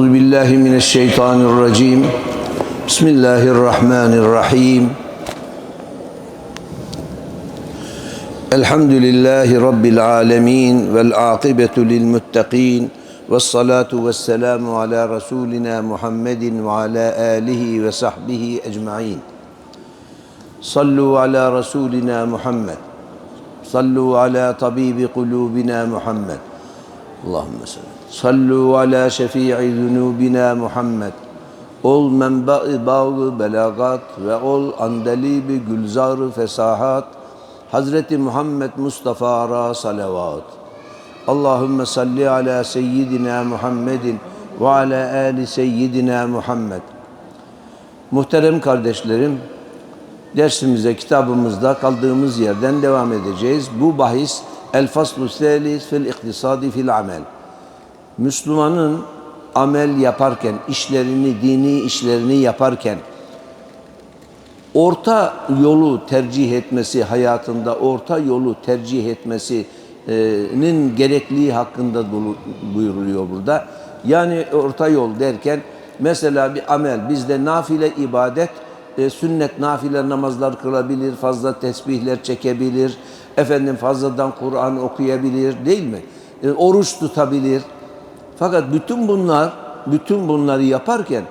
أعوذ بالله من الشيطان الرجيم بسم الله الرحمن الرحيم الحمد لله رب العالمين والعاقبة للمتقين والصلاة والسلام على رسولنا محمد وعلى آله وصحبه أجمعين صلوا على رسولنا محمد صلوا على طبيب قلوبنا محمد اللهم صل Sallu ala şefii zunubina Muhammed. Ol menba-ı bağlı belagat ve ol andelibi gülzar fesahat. Hazreti Muhammed Mustafa'ra salavat. Allahümme salli ala seyyidina Muhammedin ve ala ali seyyidina Muhammed. Muhterem kardeşlerim, dersimize, kitabımızda kaldığımız yerden devam edeceğiz. Bu bahis El Faslu Selis fil İktisadi fil Amel. Müslümanın amel yaparken, işlerini, dini işlerini yaparken orta yolu tercih etmesi hayatında orta yolu tercih etmesinin gerekliliği hakkında buyuruluyor burada. Yani orta yol derken mesela bir amel bizde nafile ibadet e, sünnet nafile namazlar kılabilir, fazla tesbihler çekebilir, efendim fazladan Kur'an okuyabilir değil mi? E, oruç tutabilir. Fakat bütün bunlar, bütün bunları yaparken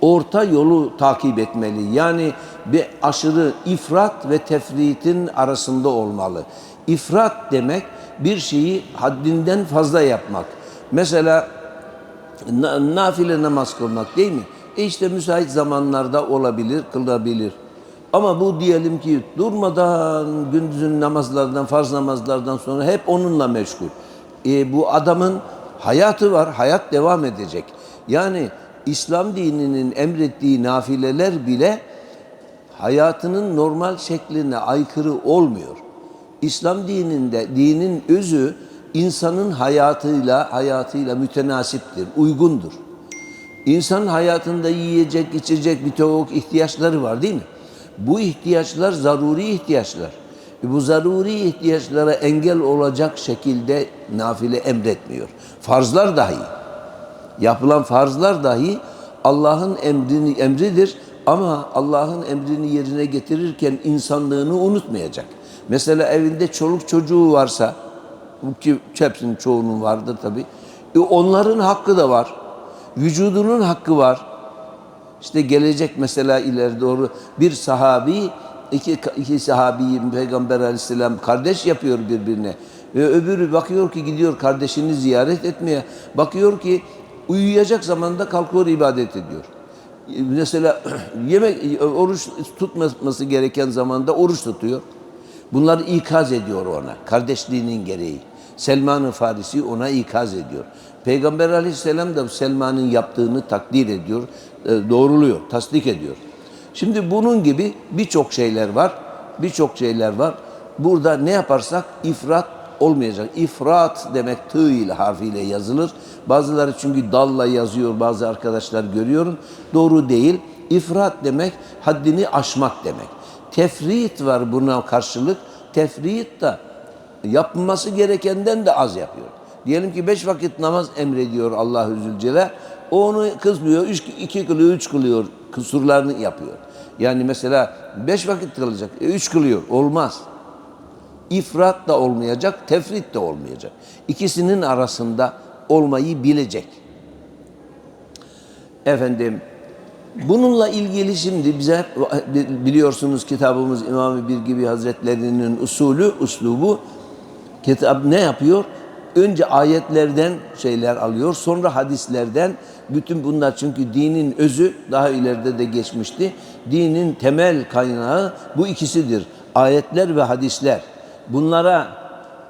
orta yolu takip etmeli. Yani bir aşırı ifrat ve tefritin arasında olmalı. İfrat demek bir şeyi haddinden fazla yapmak. Mesela na- nafile namaz kılmak değil mi? E işte müsait zamanlarda olabilir, kılabilir. Ama bu diyelim ki durmadan gündüzün namazlardan, farz namazlardan sonra hep onunla meşgul. E, bu adamın hayatı var, hayat devam edecek. Yani İslam dininin emrettiği nafileler bile hayatının normal şekline aykırı olmuyor. İslam dininde dinin özü insanın hayatıyla hayatıyla mütenasiptir, uygundur. İnsanın hayatında yiyecek, içecek birçok ihtiyaçları var değil mi? Bu ihtiyaçlar zaruri ihtiyaçlar. E Bu zaruri ihtiyaçlara engel olacak şekilde nafile emretmiyor. Farzlar dahi. Yapılan farzlar dahi Allah'ın emrini emridir ama Allah'ın emrini yerine getirirken insanlığını unutmayacak. Mesela evinde çoluk çocuğu varsa ki hepsinin çoğunun vardır tabi. E onların hakkı da var. Vücudunun hakkı var. İşte gelecek mesela ileri doğru bir sahabi iki, iki sahabiyi Peygamber aleyhisselam kardeş yapıyor birbirine. Ve öbürü bakıyor ki gidiyor kardeşini ziyaret etmeye. Bakıyor ki uyuyacak zamanda kalkıyor ibadet ediyor. Mesela yemek oruç tutması gereken zamanda oruç tutuyor. Bunları ikaz ediyor ona kardeşliğinin gereği. Selman-ı Farisi ona ikaz ediyor. Peygamber aleyhisselam da Selman'ın yaptığını takdir ediyor, e, doğruluyor, tasdik ediyor. Şimdi bunun gibi birçok şeyler var. Birçok şeyler var. Burada ne yaparsak ifrat olmayacak. İfrat demek tığ harfiyle yazılır. Bazıları çünkü dalla yazıyor bazı arkadaşlar görüyorum. Doğru değil. İfrat demek haddini aşmak demek. Tefrit var buna karşılık. Tefrit da yapılması gerekenden de az yapıyor. Diyelim ki beş vakit namaz emrediyor Allahü Zülcelal. O onu kızmıyor, üç, iki kılıyor, üç kılıyor, kusurlarını yapıyor. Yani mesela beş vakit kılacak, e, üç kılıyor. Olmaz. İfrat da olmayacak, tefrit de olmayacak. İkisinin arasında olmayı bilecek. Efendim, bununla ilgili şimdi bize biliyorsunuz kitabımız İmam-ı Bir gibi Hazretlerinin usulü, uslubu kitap ne yapıyor? Önce ayetlerden şeyler alıyor, sonra hadislerden bütün bunlar çünkü dinin özü daha ileride de geçmişti. Dinin temel kaynağı bu ikisidir. Ayetler ve hadisler. Bunlara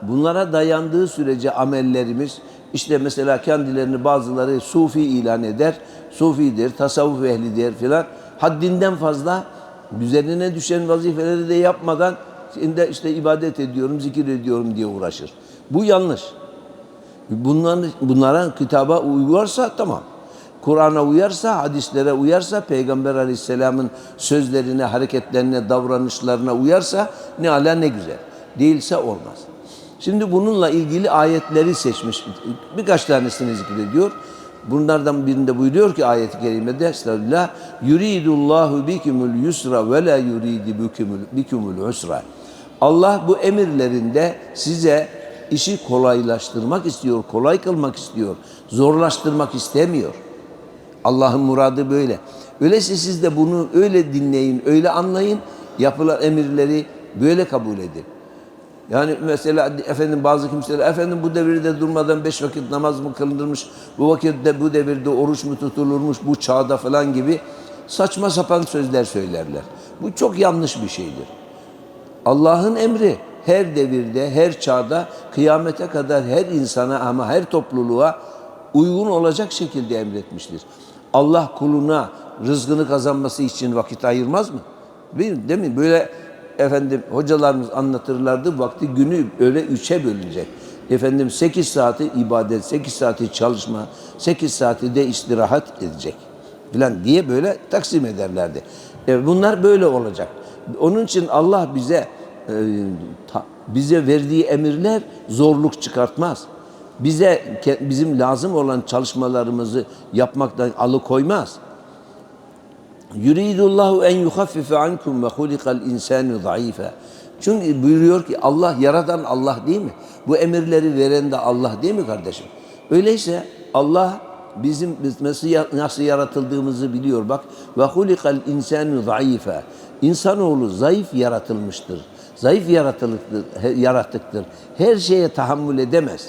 bunlara dayandığı sürece amellerimiz işte mesela kendilerini bazıları sufi ilan eder. Sufidir, tasavvuf ehlidir filan. Haddinden fazla üzerine düşen vazifeleri de yapmadan işte ibadet ediyorum, zikir ediyorum diye uğraşır. Bu yanlış. Bunların, bunlara kitaba uyarsa tamam. Kur'an'a uyarsa, hadislere uyarsa, Peygamber Aleyhisselam'ın sözlerine, hareketlerine, davranışlarına uyarsa ne ala ne güzel. Değilse olmaz. Şimdi bununla ilgili ayetleri seçmiş. Birkaç tanesini zikrediyor. Bunlardan birinde buyuruyor ki ayet-i kerimede Estağfirullah yuridullahu bikumul yusra ve la yuridu bikumul, bikumul usra. Allah bu emirlerinde size işi kolaylaştırmak istiyor, kolay kılmak istiyor, zorlaştırmak istemiyor. Allah'ın muradı böyle. Öyleyse siz de bunu öyle dinleyin, öyle anlayın, yapılan emirleri böyle kabul edin. Yani mesela efendim bazı kimseler efendim bu devirde durmadan beş vakit namaz mı kılınırmış, bu vakitte bu devirde oruç mu tutulurmuş, bu çağda falan gibi saçma sapan sözler söylerler. Bu çok yanlış bir şeydir. Allah'ın emri her devirde, her çağda, kıyamete kadar her insana ama her topluluğa uygun olacak şekilde emretmiştir. Allah kuluna rızkını kazanması için vakit ayırmaz mı? Değil mi? Böyle efendim hocalarımız anlatırlardı vakti günü öyle üçe bölünecek. Efendim 8 saati ibadet, 8 saati çalışma, 8 saati de istirahat edecek filan diye böyle taksim ederlerdi. E, bunlar böyle olacak. Onun için Allah bize e, bize verdiği emirler zorluk çıkartmaz. Bize bizim lazım olan çalışmalarımızı yapmaktan alıkoymaz. Yuridullahu en yuhaffife ankum ve hulikal insanu zayıfa. Çünkü buyuruyor ki Allah yaradan Allah değil mi? Bu emirleri veren de Allah değil mi kardeşim? Öyleyse Allah bizim biz nasıl, nasıl yaratıldığımızı biliyor bak. Ve hulikal insanu zayıfa. İnsanoğlu zayıf yaratılmıştır. Zayıf yaratılıktır, yaratıktır. Her şeye tahammül edemez.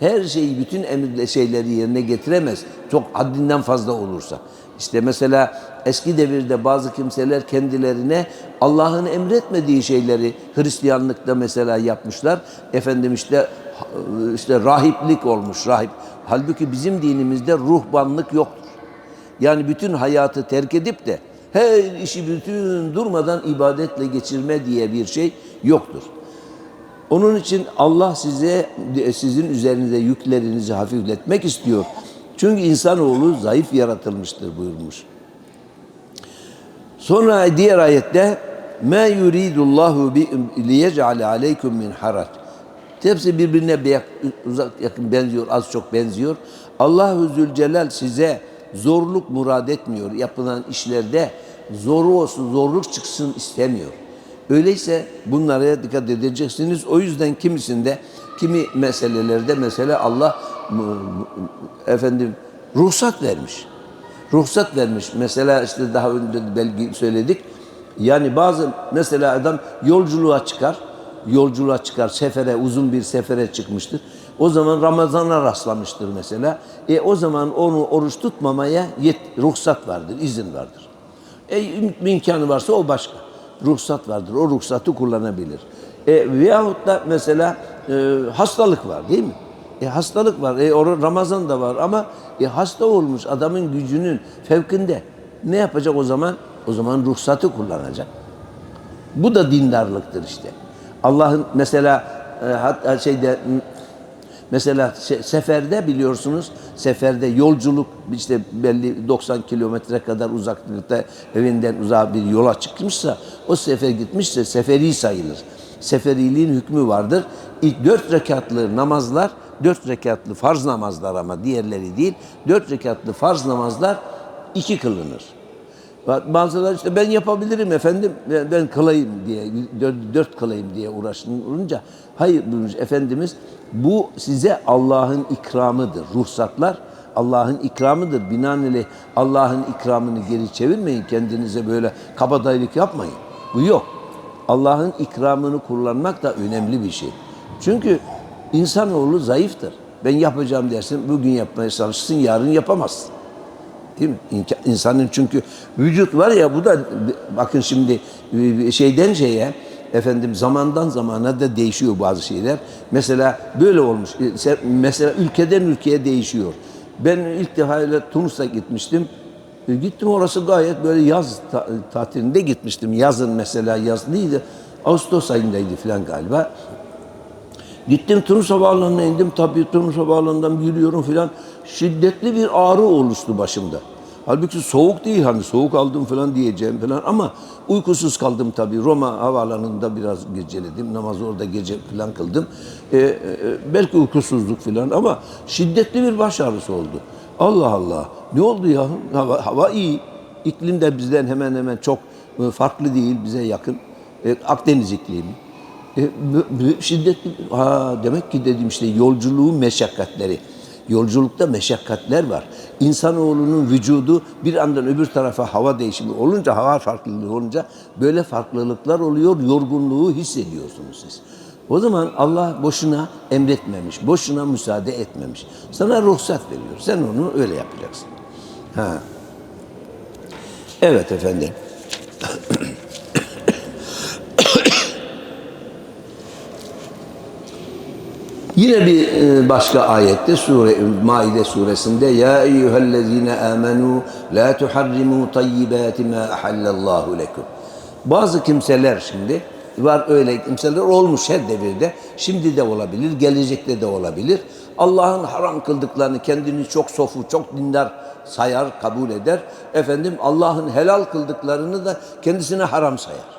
Her şeyi, bütün emirle şeyleri yerine getiremez. Çok haddinden fazla olursa. İşte mesela eski devirde bazı kimseler kendilerine Allah'ın emretmediği şeyleri Hristiyanlıkta mesela yapmışlar. Efendim işte işte rahiplik olmuş rahip. Halbuki bizim dinimizde ruhbanlık yoktur. Yani bütün hayatı terk edip de her işi bütün durmadan ibadetle geçirme diye bir şey yoktur. Onun için Allah size sizin üzerinize yüklerinizi hafifletmek istiyor. Çünkü insanoğlu zayıf yaratılmıştır buyurmuş. Sonra diğer ayette ma yuridullahu liyec'ale aleykum min harac. Hepsi birbirine bir uzak yakın benziyor, az çok benziyor. Allahu Zülcelal size zorluk murad etmiyor. Yapılan işlerde zoru olsun, zorluk çıksın istemiyor. Öyleyse bunlara dikkat edeceksiniz. O yüzden kimisinde, kimi meselelerde mesela Allah efendim ruhsat vermiş. Ruhsat vermiş. Mesela işte daha önce belki söyledik. Yani bazı mesela adam yolculuğa çıkar. Yolculuğa çıkar, sefere, uzun bir sefere çıkmıştır. O zaman Ramazan'a rastlamıştır mesela. E o zaman onu oruç tutmamaya yet, ruhsat vardır, izin vardır. E, im- imkanı varsa o başka. Ruhsat vardır. O ruhsatı kullanabilir. E, veyahut da mesela e, hastalık var değil mi? E, hastalık var. E, Ramazan da var ama e, hasta olmuş adamın gücünün fevkinde. Ne yapacak o zaman? O zaman ruhsatı kullanacak. Bu da dindarlıktır işte. Allah'ın mesela e, hatta şeyde mesela se- seferde biliyorsunuz seferde yolculuk işte belli 90 kilometre kadar uzaklıkta evinden uzağa bir yola çıkmışsa o sefer gitmişse seferi sayılır. Seferiliğin hükmü vardır. İlk dört rekatlı namazlar dört rekatlı farz namazlar ama diğerleri değil. Dört rekatlı farz namazlar iki kılınır. Bazıları işte ben yapabilirim efendim, ben, kılayım diye, dört, kılayım diye uğraşınca, hayır buyurmuş Efendimiz, bu size Allah'ın ikramıdır. Ruhsatlar Allah'ın ikramıdır. Binaenaleyh Allah'ın ikramını geri çevirmeyin, kendinize böyle kabadayılık yapmayın. Bu yok. Allah'ın ikramını kullanmak da önemli bir şey. Çünkü insanoğlu zayıftır. Ben yapacağım dersin, bugün yapmaya çalışsın, yarın yapamazsın. Değil mi? İnsanın çünkü vücut var ya bu da bakın şimdi e, şeyden şeye efendim zamandan zamana da değişiyor bazı şeyler. Mesela böyle olmuş. E, se- Mesela ülkeden ülkeye değişiyor. Ben ilk defa öyle Tunus'a gitmiştim. E, Gittim orası gayet böyle yaz ta- tatilinde gitmiştim. Yazın mesela yaz değildi. Ağustos ayındaydı falan galiba. Gittim Tunus Havaalanı'na indim. Tabii Tunus Havaalanı'ndan yürüyorum filan. Şiddetli bir ağrı oluştu başımda. Halbuki soğuk değil hani soğuk aldım falan diyeceğim falan ama uykusuz kaldım tabii. Roma havaalanında biraz geceledim. Namazı orada gece falan kıldım. Ee, e, belki uykusuzluk falan ama şiddetli bir baş ağrısı oldu. Allah Allah. Ne oldu ya? Hava, hava iyi. İklim de bizden hemen hemen çok e, farklı değil. Bize yakın. E, Akdeniz iklimi. E, şiddetli, ha, demek ki dedim işte yolculuğun meşakkatleri. Yolculukta meşakkatler var. İnsanoğlunun vücudu bir andan öbür tarafa hava değişimi olunca, hava farklılığı olunca böyle farklılıklar oluyor. Yorgunluğu hissediyorsunuz siz. O zaman Allah boşuna emretmemiş, boşuna müsaade etmemiş. Sana ruhsat veriyor. Sen onu öyle yapacaksın. Ha. Evet efendim. Yine bir e, başka ayette sure Maide suresinde ya eyyuhellezine amenu la tuharrimu tayyibati ma ahallallahu lekum. Bazı kimseler şimdi var öyle kimseler olmuş her devirde. Şimdi de olabilir, gelecekte de olabilir. Allah'ın haram kıldıklarını kendini çok sofu, çok dindar sayar, kabul eder. Efendim Allah'ın helal kıldıklarını da kendisine haram sayar.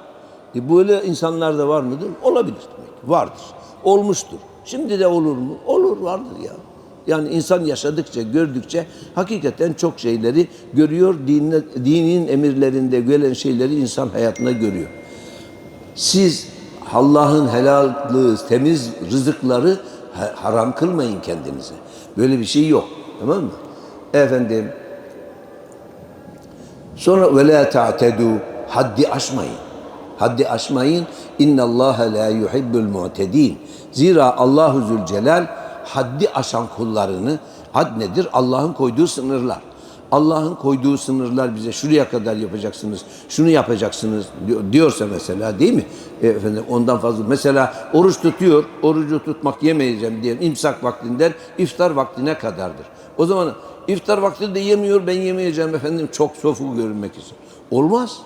E böyle insanlar da var mıdır? Olabilir demek. Vardır. Olmuştur. Şimdi de olur mu? Olur vardır ya. Yani insan yaşadıkça, gördükçe hakikaten çok şeyleri görüyor. Dinine, dinin emirlerinde gelen şeyleri insan hayatına görüyor. Siz Allah'ın helallığı, temiz rızıkları ha- haram kılmayın kendinize. Böyle bir şey yok. Tamam mı? Efendim Sonra ve la ta'tedu haddi aşmayın. Haddi aşmayın. İnna Allah la yuhibbul mu'tedin. Zira Allahu Zülcelal haddi aşan kullarını had nedir? Allah'ın koyduğu sınırlar. Allah'ın koyduğu sınırlar bize şuraya kadar yapacaksınız, şunu yapacaksınız diyor- diyorsa mesela değil mi? E, efendim ondan fazla. Mesela oruç tutuyor, orucu tutmak yemeyeceğim diye imsak vaktinden iftar vaktine kadardır. O zaman iftar vaktinde yemiyor, ben yemeyeceğim efendim çok sofu görünmek için. Olmaz.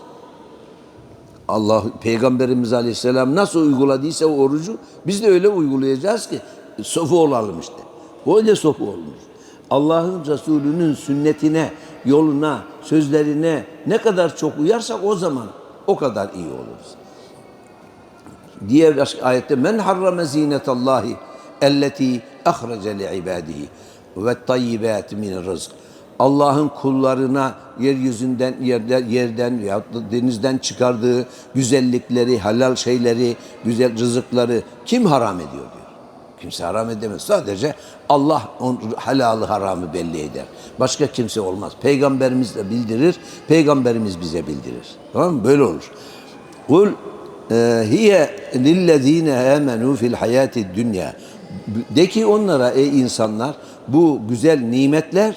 Allah Peygamberimiz Aleyhisselam nasıl uyguladıysa o orucu biz de öyle uygulayacağız ki sofu olalım işte. Öyle sofu olmuş. Allah'ın Resulü'nün sünnetine, yoluna, sözlerine ne kadar çok uyarsak o zaman o kadar iyi oluruz. Diğer ayette men harrame zinetallahi elleti ahrece li ibadihi ve tayyibati min rızk. Allah'ın kullarına yeryüzünden, yerden, yerden ya denizden çıkardığı güzellikleri, halal şeyleri, güzel rızıkları kim haram ediyor diyor. Kimse haram edemez. Sadece Allah on, halalı haramı belli eder. Başka kimse olmaz. Peygamberimiz de bildirir. Peygamberimiz bize bildirir. Tamam mı? Böyle olur. Kul e, hiye lillezine amenu fil hayati dünya. De ki onlara ey insanlar bu güzel nimetler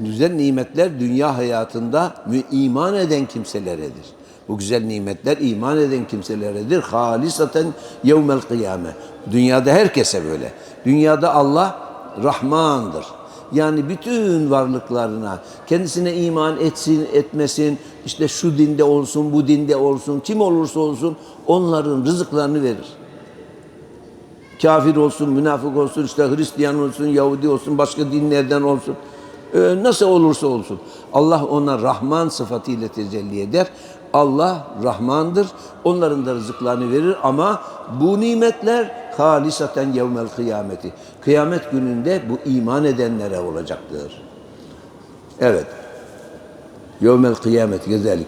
güzel nimetler dünya hayatında iman eden kimseleredir. Bu güzel nimetler iman eden kimseleredir. Halisaten yevmel kıyame. Dünyada herkese böyle. Dünyada Allah Rahmandır. Yani bütün varlıklarına kendisine iman etsin, etmesin, işte şu dinde olsun, bu dinde olsun, kim olursa olsun onların rızıklarını verir. Kafir olsun, münafık olsun, işte Hristiyan olsun, Yahudi olsun, başka dinlerden olsun. Ee, nasıl olursa olsun. Allah ona Rahman sıfatıyla tecelli eder. Allah Rahmandır. Onların da rızıklarını verir ama bu nimetler halisaten yevmel kıyameti. Kıyamet gününde bu iman edenlere olacaktır. Evet. Yevmel kıyamet gezelik.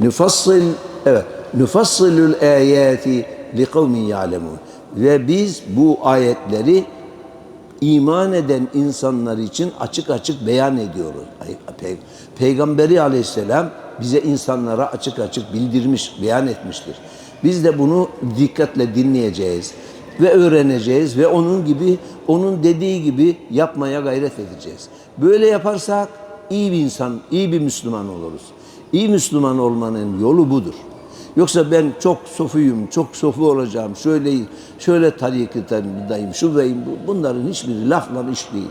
Nüfassıl evet. Nüfassilül ayati li kavmin ya'lemun. Ve biz bu ayetleri iman eden insanlar için açık açık beyan ediyoruz. Peygamberi aleyhisselam bize insanlara açık açık bildirmiş, beyan etmiştir. Biz de bunu dikkatle dinleyeceğiz ve öğreneceğiz ve onun gibi, onun dediği gibi yapmaya gayret edeceğiz. Böyle yaparsak iyi bir insan, iyi bir Müslüman oluruz. İyi Müslüman olmanın yolu budur. Yoksa ben çok sofuyum, çok sofu olacağım, şöyle şöyle tarikatındayım, şu beyim, bu- bunların hiçbiri lafla iş değil.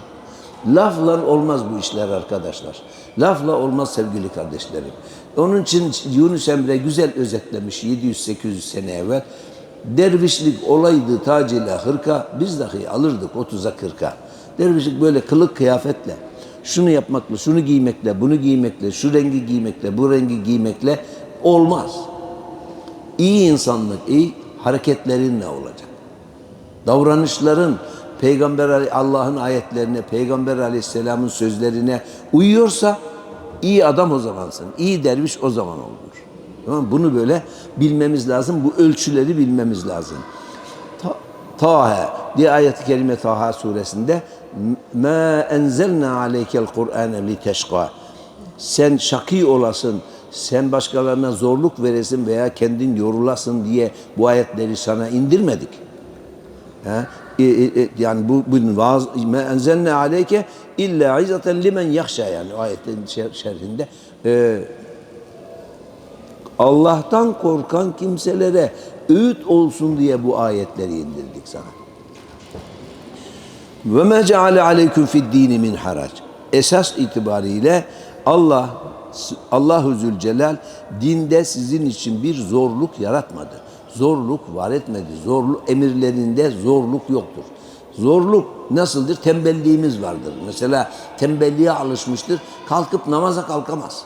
Lafla olmaz bu işler arkadaşlar. Lafla olmaz sevgili kardeşlerim. Onun için Yunus Emre güzel özetlemiş 700-800 sene evvel. Dervişlik olaydı tacıyla hırka, biz dahi alırdık 30'a 40'a. Dervişlik böyle kılık kıyafetle. şunu yapmakla, şunu giymekle, bunu giymekle, şu rengi giymekle, bu rengi giymekle olmaz. İyi insanlık, iyi hareketlerinle olacak. Davranışların Peygamber Allah'ın ayetlerine, Peygamber Aleyhisselam'ın sözlerine uyuyorsa iyi adam o zamansın. iyi derviş o zaman olur. Tamam? Bunu böyle bilmemiz lazım. Bu ölçüleri bilmemiz lazım. Ta- diye ayet-i kerime Taha suresinde ma enzelna aleykel Kur'ane li teşqa sen şaki olasın sen başkalarına zorluk veresin veya kendin yorulasın diye bu ayetleri sana indirmedik. Ha? E, e, e, yani bu bunun vaaz me enzelne aleyke illa izaten limen yahşa yani ayetin şer- şerhinde e, Allah'tan korkan kimselere öğüt olsun diye bu ayetleri indirdik sana. Ve me ceale aleyküm fid dini min harac. Esas itibariyle Allah Allahu Zülcelal dinde sizin için bir zorluk yaratmadı. Zorluk var etmedi. Zorluk emirlerinde zorluk yoktur. Zorluk nasıldır? Tembelliğimiz vardır. Mesela tembelliğe alışmıştır. Kalkıp namaza kalkamaz.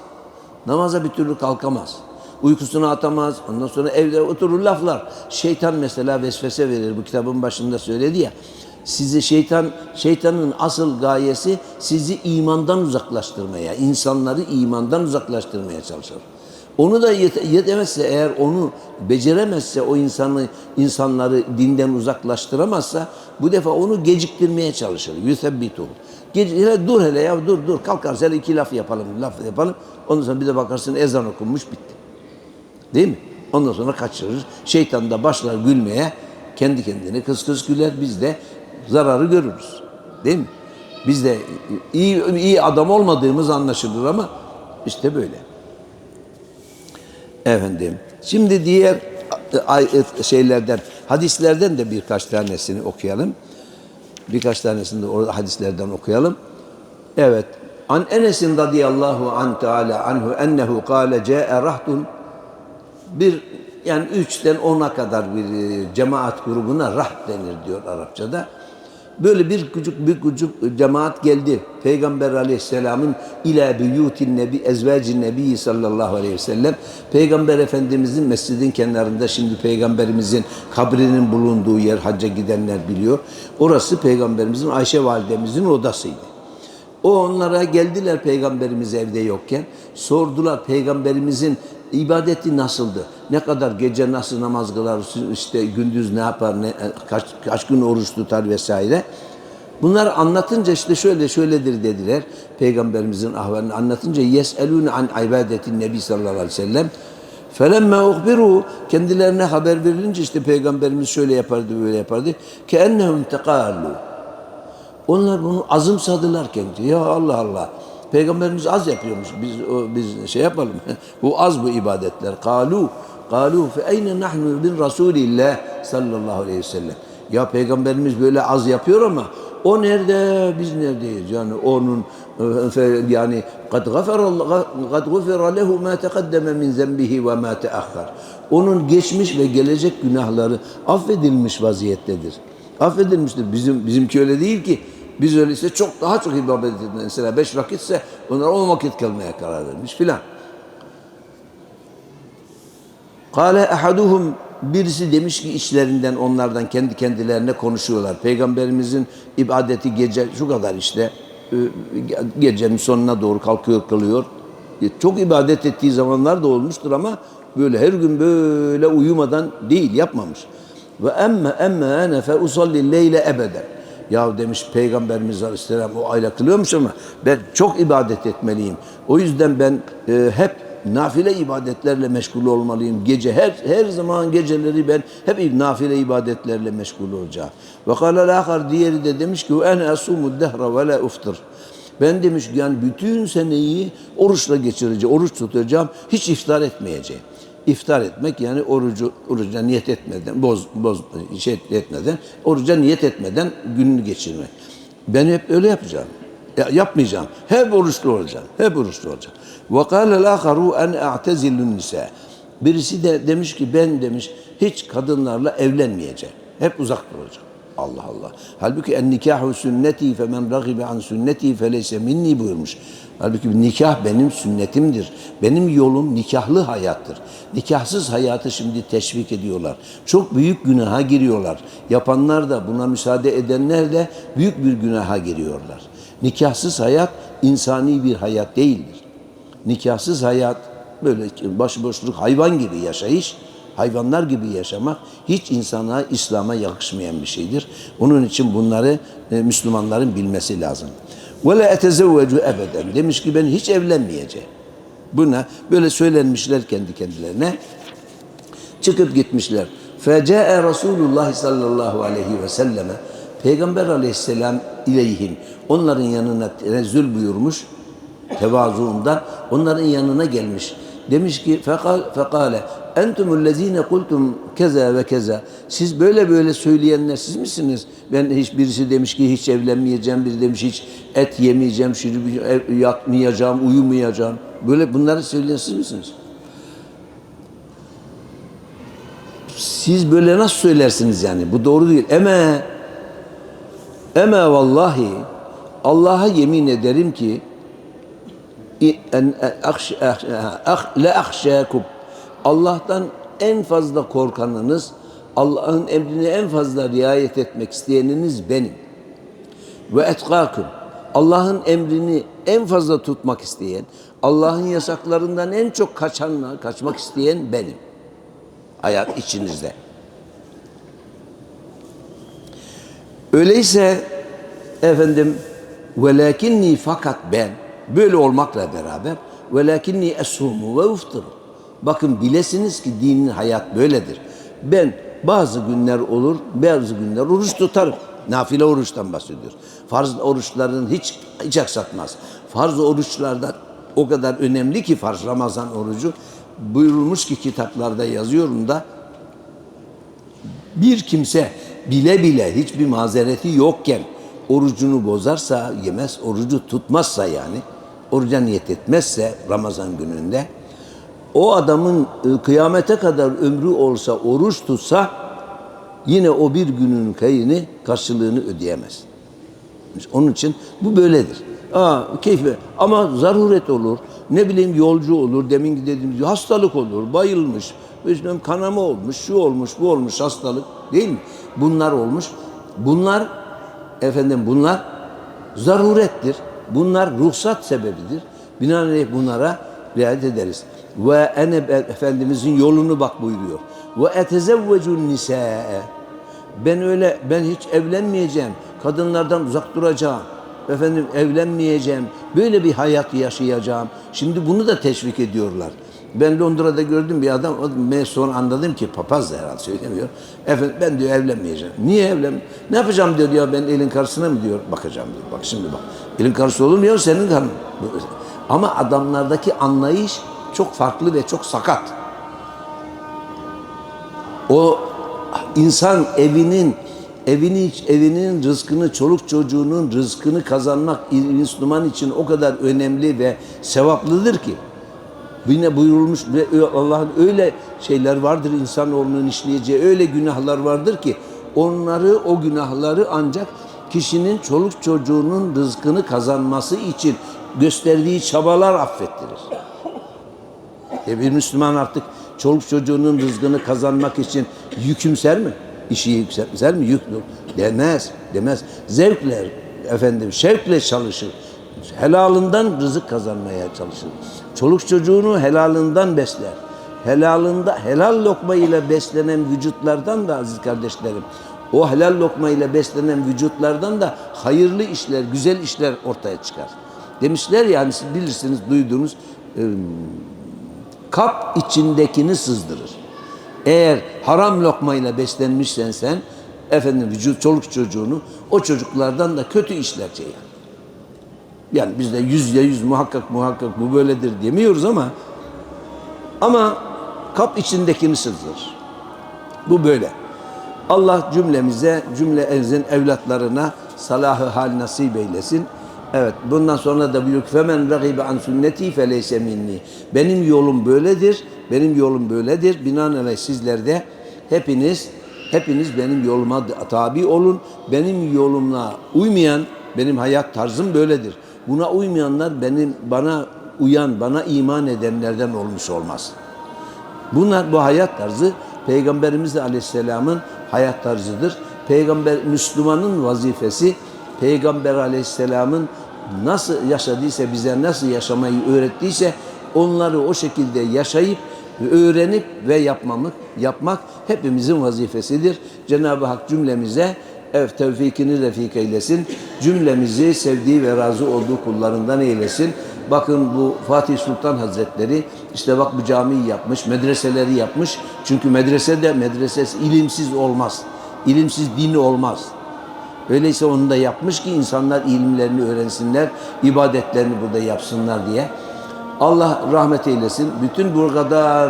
Namaza bir türlü kalkamaz. Uykusunu atamaz. Ondan sonra evde oturur laflar. Şeytan mesela vesvese verir. Bu kitabın başında söyledi ya. Sizi şeytan, şeytanın asıl gayesi sizi imandan uzaklaştırmaya, insanları imandan uzaklaştırmaya çalışır. Onu da yete- yetemezse eğer onu beceremezse o insanı insanları dinden uzaklaştıramazsa bu defa onu geciktirmeye çalışır. Yüsebbitu. Gece, dur hele ya dur dur kalkar hele iki laf yapalım laf yapalım. Ondan sonra bir de bakarsın ezan okunmuş bitti. Değil mi? Ondan sonra kaçırır. Şeytan da başlar gülmeye. Kendi kendine kıs kıs güler. Biz de zararı görürüz. Değil mi? Biz de iyi, iyi adam olmadığımız anlaşılır ama işte böyle. Efendim. Şimdi diğer şeylerden, hadislerden de birkaç tanesini okuyalım. Birkaç tanesini de orada hadislerden okuyalım. Evet. An Enes'in radıyallahu an teala anhu ennehu kâle câe rahtun bir yani üçten ona kadar bir e, cemaat grubuna raht denir diyor Arapçada. Böyle bir küçük bir küçük cemaat geldi. Peygamber aleyhisselamın ila buyutin nebi ezvacin nebi sallallahu aleyhi ve sellem. Peygamber efendimizin mescidin kenarında şimdi peygamberimizin kabrinin bulunduğu yer hacca gidenler biliyor. Orası peygamberimizin Ayşe validemizin odasıydı. O onlara geldiler peygamberimiz evde yokken. Sordular peygamberimizin ibadeti nasıldı? Ne kadar gece nasıl namaz kılar, işte gündüz ne yapar, ne, kaç, kaç gün oruç tutar vesaire. Bunlar anlatınca işte şöyle şöyledir dediler. Peygamberimizin ahvalini anlatınca yeselûne an ibadetin nebi sallallahu aleyhi ve sellem. Felemme uhbiru kendilerine haber verilince işte peygamberimiz şöyle yapardı böyle yapardı. Ke ennehum teqallu. Onlar bunu azımsadılar kendi. Ya Allah Allah. Peygamberimiz az yapıyormuş. Biz biz şey yapalım. bu az bu ibadetler. Kalu kalu fe eyne nahnu bin Rasulillah sallallahu aleyhi ve sellem. Ya peygamberimiz böyle az yapıyor ama o nerede biz neredeyiz? Yani onun yani kad gafara kad gufira lehu ma taqaddama min zenbihi ve ma taahhar. Onun geçmiş ve gelecek günahları affedilmiş vaziyettedir. Affedilmiştir. Bizim bizimki öyle değil ki. Biz öyleyse çok daha çok ibadet edin. Mesela beş vakitse onlar on vakit kılmaya karar vermiş filan. Kale ehaduhum birisi demiş ki içlerinden onlardan kendi kendilerine konuşuyorlar. Peygamberimizin ibadeti gece şu kadar işte e, gecenin sonuna doğru kalkıyor kılıyor. E, Çok ibadet ettiği zamanlar da olmuştur ama böyle her gün böyle uyumadan değil yapmamış. Ve emme emme ene fe usalli leyle ebeden. Ya demiş Peygamberimiz Aleyhisselam o ayla kılıyormuş ama ben çok ibadet etmeliyim. O yüzden ben e, hep nafile ibadetlerle meşgul olmalıyım. Gece her her zaman geceleri ben hep nafile ibadetlerle meşgul olacağım. Ve kâle diğeri de demiş ki ene asumud dehra ve la uftir. Ben demiş yani bütün seneyi oruçla geçireceğim, oruç tutacağım, hiç iftar etmeyeceğim. İftar etmek yani orucu oruca niyet etmeden, boz boz şey etmeden, oruca niyet etmeden gününü geçirmek. Ben hep öyle yapacağım. Ya, yapmayacağım. Hep oruçlu olacağım. Hep oruçlu olacağım. Ve kâle lâkharu en a'tezilun nisa. Birisi de demiş ki ben demiş hiç kadınlarla evlenmeyeceğim. Hep uzak duracağım. Allah Allah. Halbuki en nikahu sünneti femen ragibe an sünneti feleyse minni buyurmuş. Halbuki nikah benim sünnetimdir. Benim yolum nikahlı hayattır. Nikahsız hayatı şimdi teşvik ediyorlar. Çok büyük günaha giriyorlar. Yapanlar da buna müsaade edenler de büyük bir günaha giriyorlar. Nikahsız hayat insani bir hayat değildir. Nikahsız hayat böyle başıboşluk hayvan gibi yaşayış, hayvanlar gibi yaşamak hiç insana, İslam'a yakışmayan bir şeydir. Onun için bunları e, Müslümanların bilmesi lazım. La etezevvecu ebeden. Demiş ki ben hiç evlenmeyeceğim. Buna böyle söylenmişler kendi kendilerine. Çıkıp gitmişler. Feca'e Resulullah sallallahu aleyhi ve selleme Peygamber aleyhisselam ileyhim onların yanına tenezzül buyurmuş tevazuundan onların yanına gelmiş. Demiş ki fekal fekale entumul lezine kultum keza ve keza. Siz böyle böyle söyleyenler siz misiniz? Ben hiç birisi demiş ki hiç evlenmeyeceğim, biri demiş hiç et yemeyeceğim, şimdi yatmayacağım, uyumayacağım. Böyle bunları söyleyen siz misiniz? Siz böyle nasıl söylersiniz yani? Bu doğru değil. Eme eme vallahi Allah'a yemin ederim ki en le ahşakum Allah'tan en fazla korkanınız Allah'ın emrine en fazla riayet etmek isteyeniniz benim. Ve etkakum Allah'ın emrini en fazla tutmak isteyen, Allah'ın yasaklarından en çok kaçanla kaçmak isteyen benim. Hayat içinizde. Öyleyse efendim velakinni fakat ben böyle olmakla beraber velakinni esumu ve uftur. Bakın bilesiniz ki dinin hayat böyledir. Ben bazı günler olur, bazı günler oruç tutarım. Nafile oruçtan bahsediyor. Farz oruçların hiç hiç aksatmaz. Farz oruçlardan o kadar önemli ki farz Ramazan orucu buyurulmuş ki kitaplarda yazıyorum da bir kimse bile bile hiçbir mazereti yokken orucunu bozarsa yemez, orucu tutmazsa yani oruca niyet etmezse Ramazan gününde o adamın e, kıyamete kadar ömrü olsa oruç tutsa yine o bir günün kayını karşılığını ödeyemez. Onun için bu böyledir. Aa, keyfi ama zaruret olur. Ne bileyim yolcu olur. Demin dediğim gibi hastalık olur. Bayılmış. Bilmem kanama olmuş. Şu olmuş, bu olmuş hastalık. Değil mi? Bunlar olmuş. Bunlar efendim bunlar zarurettir. Bunlar ruhsat sebebidir. Binaenaleyh bunlara riayet ederiz. Ve ene Efendimizin yolunu bak buyuruyor. Ve etezevvecun nisa'e. Ben öyle ben hiç evlenmeyeceğim. Kadınlardan uzak duracağım. Efendim evlenmeyeceğim. Böyle bir hayat yaşayacağım. Şimdi bunu da teşvik ediyorlar. Ben Londra'da gördüm bir adam, ben sonra anladım ki papaz da herhalde söylemiyor. Efendim ben diyor evlenmeyeceğim. Niye evlen? Ne yapacağım diyor ya ben elin karşısına mı diyor. Bakacağım diyor. Bak şimdi bak. Elin karşısı olur mu ya senin karın. Ama adamlardaki anlayış çok farklı ve çok sakat. O insan evinin evini evinin rızkını, çoluk çocuğunun rızkını kazanmak Müslüman için o kadar önemli ve sevaplıdır ki. Yine buyurulmuş ve Allah'ın öyle şeyler vardır insanoğlunun işleyeceği öyle günahlar vardır ki onları o günahları ancak kişinin çoluk çocuğunun rızkını kazanması için gösterdiği çabalar affettirir. E bir Müslüman artık çoluk çocuğunun rızkını kazanmak için yükümser mi? İşi yükseltmez mi? Yük demez, demez. Zevkle efendim, şevkle çalışır. Helalından rızık kazanmaya çalışır. Çoluk çocuğunu helalından besler. Helalında helal lokma ile beslenen vücutlardan da aziz kardeşlerim o helal lokma ile beslenen vücutlardan da hayırlı işler, güzel işler ortaya çıkar. Demişler yani siz bilirsiniz, duydunuz kap içindekini sızdırır. Eğer haram lokmayla beslenmişsen sen efendim vücut çoluk çocuğunu o çocuklardan da kötü işler yani. Yani biz de yüzde yüz muhakkak muhakkak bu böyledir demiyoruz ama ama kap içindekini sızdırır. Bu böyle. Allah cümlemize, cümle evzin evlatlarına salahı hal nasip eylesin. Evet, bundan sonra da buyuruyor femen ragibe an sünneti feleyse minni. Benim yolum böyledir. Benim yolum böyledir. Binaenaleyh sizler de hepiniz Hepiniz benim yoluma tabi olun. Benim yolumla uymayan, benim hayat tarzım böyledir. Buna uymayanlar benim bana uyan, bana iman edenlerden olmuş olmaz. Bunlar bu hayat tarzı Peygamberimiz Aleyhisselam'ın hayat tarzıdır. Peygamber Müslümanın vazifesi Peygamber Aleyhisselam'ın nasıl yaşadıysa bize nasıl yaşamayı öğrettiyse onları o şekilde yaşayıp öğrenip ve yapmamak, yapmak hepimizin vazifesidir. Cenab-ı Hak cümlemize ev tevfikini refik eylesin. Cümlemizi sevdiği ve razı olduğu kullarından eylesin. Bakın bu Fatih Sultan Hazretleri işte bak bu camiyi yapmış, medreseleri yapmış. Çünkü medrese de medresesi ilimsiz olmaz. İlimsiz din olmaz. Öyleyse onu da yapmış ki insanlar ilimlerini öğrensinler, ibadetlerini burada yapsınlar diye. Allah rahmet eylesin. Bütün bu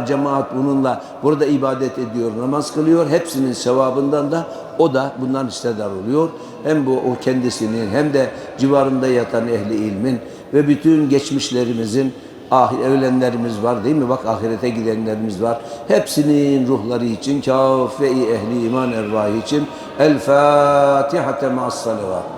cemaat bununla burada ibadet ediyor, namaz kılıyor. Hepsinin sevabından da o da bundan hissedar oluyor. Hem bu o kendisinin hem de civarında yatan ehli ilmin ve bütün geçmişlerimizin ahir ölenlerimiz var değil mi? Bak ahirete gidenlerimiz var. Hepsinin ruhları için, kâfe-i ehli iman ervahı için El Fatiha ma'as salavat.